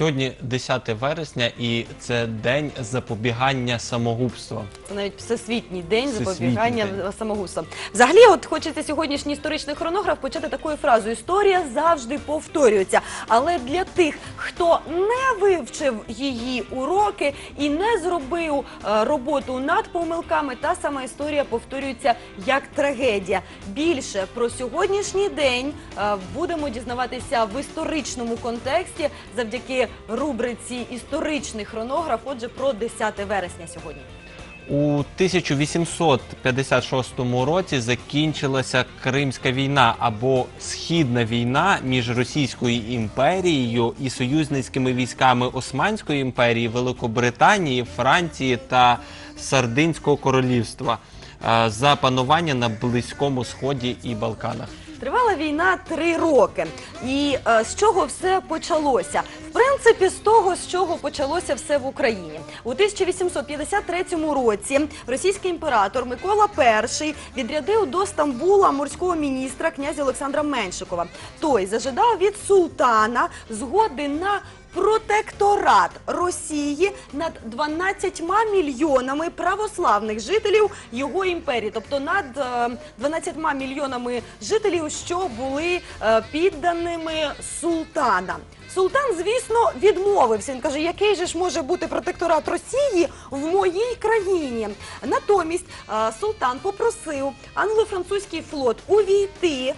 Сьогодні 10 вересня, і це день запобігання самогубства. Це навіть всесвітній день Всесвітній запобігання день. самогубствам. Взагалі, от хочеться сьогоднішній історичний хронограф почати такою фразою: історія завжди повторюється. Але для тих, хто не вивчив її уроки і не зробив е, роботу над помилками, та сама історія повторюється як трагедія. Більше про сьогоднішній день е, будемо дізнаватися в історичному контексті завдяки рубриці Історичний хронограф. Отже, про 10 вересня сьогодні. У 1856 році закінчилася Кримська війна або Східна війна між Російською імперією і союзницькими військами Османської імперії, Великобританії, Франції та Сардинського королівства е, за панування на Близькому Сході і Балканах. Тривала війна три роки. І е, з чого все почалося? В принципі, з того, з чого почалося все в Україні. У 1853 році російський імператор Микола І відрядив до Стамбула морського міністра князя Олександра Меншикова. Той зажидав від султана згоди на протекторат Росії над 12 мільйонами православних жителів його імперії, тобто над е, 12 мільйонами жителів, що були е, підданими султана. Султан, звісно, відмовився. Він каже, який же ж може бути протекторат Росії в моїй країні. Натомість е, султан попросив англо-французький флот увійти е,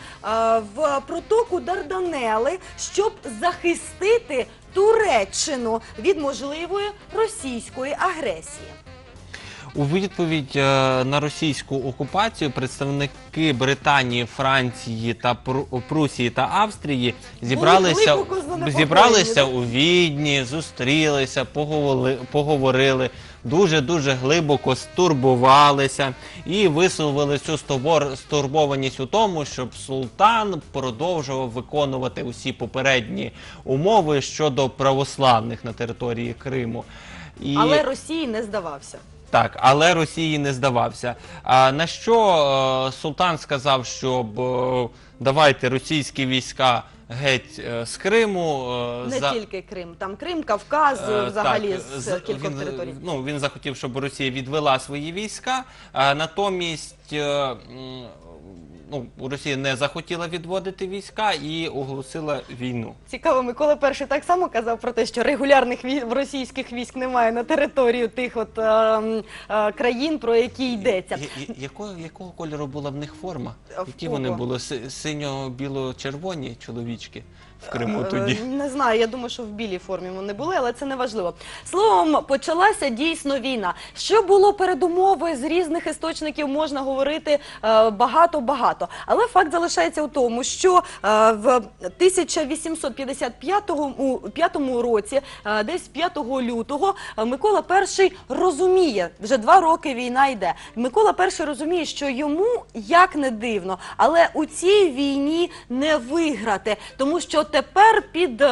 в протоку Дарданели, щоб захистити Туреччину від можливої російської агресії. У відповідь е, на російську окупацію представники Британії, Франції та Пру- Прусії та Австрії зібралися, зібралися у Відні, зустрілися, поговори- поговорили. Дуже дуже глибоко стурбувалися і висловили цю стурбованість у тому, щоб султан продовжував виконувати усі попередні умови щодо православних на території Криму. І... Але Росії не здавався. Так, але Росії не здавався. А на що е, султан сказав, щоб е, давайте російські війська геть е, з Криму е, Не за- тільки Крим, там Крим, Кавказ, Е, взагалі так, з з- кількох він, територій. Ну, він захотів, щоб Росія відвела свої війська. А натомість е, м, ну, Росія не захотіла відводити війська і оголосила війну. Цікаво, Микола І так само казав про те, що регулярних вій- російських військ немає на територію тих от е, е, країн, про які йдеться. Я- я- Якого, якого кольору була в них форма? В Які кого? вони були? Синьо-біло-червоні чоловічки в Криму Е, тоді? Не знаю, я думаю, що в білій формі вони були, але це не важливо. Словом, почалася дійсно війна. Що було передумови з різних істочників, можна говорити е, багато-багато. Але факт залишається у тому, що е, в 1855 році, е, десь 5 лютого, е, Микола І розуміє, вже два роки війна йде. Микола І розуміє, що йому як не дивно, але у цій війні не виграти, тому що тепер під.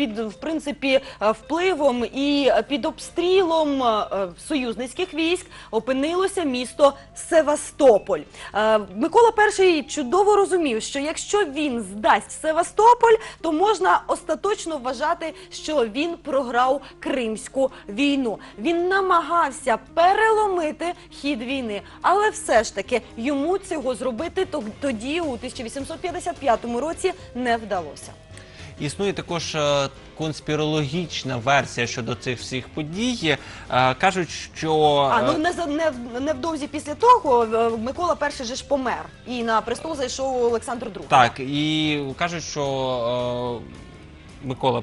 Під в принципі е, впливом і під обстрілом е, союзницьких військ опинилося місто Севастополь. Е, Микола І чудово розумів, що якщо він здасть Севастополь, то можна остаточно вважати, що він програв Кримську війну. Він намагався переломити хід війни, але все ж таки йому цього зробити тоді, у 1855 році, не вдалося. Існує також е, конспірологічна версія щодо цих всіх подій. Е, Кажуть, що А ну е, не не невдовзі після того Микола І же ж помер, і на престол зайшов Олександр II. так, і кажуть, що Микола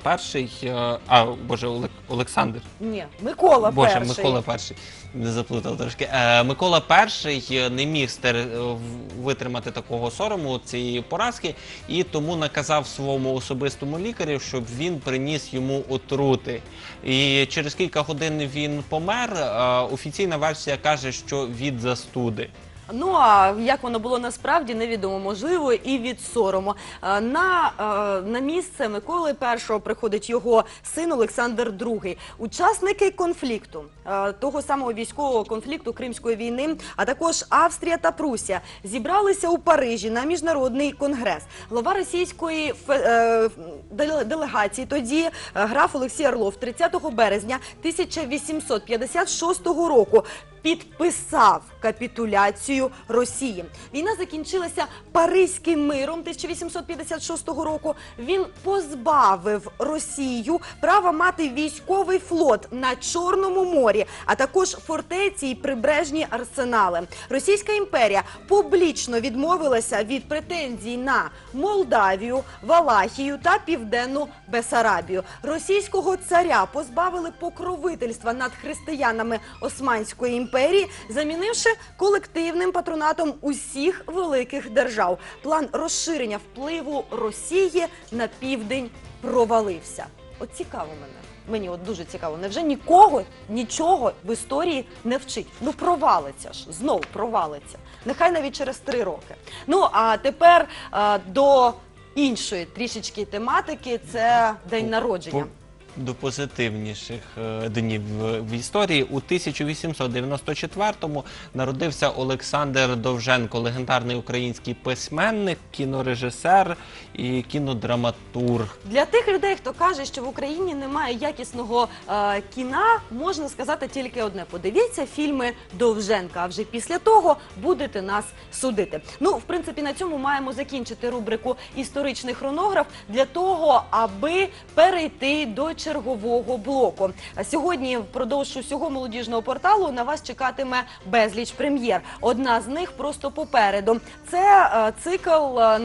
І, е, а боже, Олександр. Ні, Микола Боже, І. Микола перший. Не заплутав трошки. Е, Микола перший не міг стер... е, в- витримати такого сорому цієї поразки, і тому наказав своєму особистому лікарю, щоб він приніс йому отрути. І через кілька годин він помер. Е, Офіційна версія каже, що від застуди. Ну а як воно було насправді, невідомо. Можливо, і від сорому. Е, На, е, на місце Миколи І приходить його син Олександр II. Учасники конфлікту, е, того самого військового конфлікту Кримської війни, а також Австрія та Прусія зібралися у Парижі на міжнародний конгрес. Глава російської фе- деле- делегації тоді граф Олексій Орлов 30 березня 1856 року підписав капітуляцію Росії. Війна закінчилася Паризьким миром 1856 року. Він позбавив Росію права мати військовий флот на Чорному морі, а також фортеці і прибережні арсенали. Російська імперія публічно відмовилася від претензій на Молдавію, Валахію та Південну Бесарабію. Російського царя позбавили покровительства над християнами Османської імперії, замінивши колективним патронатом усіх великих держав. План розширення впливу Росії на південь провалився. От цікаво мене. Мені от дуже цікаво. Невже нікого нічого в історії не вчить? Ну провалиться ж, знов провалиться. Нехай навіть через три роки. Ну а тепер е, до іншої трішечки тематики це день народження. До позитивніших е, днів в історії у 1894-му народився Олександр Довженко, легендарний український письменник, кінорежисер і кінодраматург. Для тих людей, хто каже, що в Україні немає якісного е, кіна, можна сказати тільки одне: подивіться фільми Довженка. А вже після того будете нас судити. Ну, в принципі, на цьому маємо закінчити рубрику історичний хронограф для того, аби перейти до чергового блоку. Сьогодні, впродовж усього молодіжного порталу, на вас чекатиме безліч прем'єр. Одна з них просто попереду. Це е, цикл. е,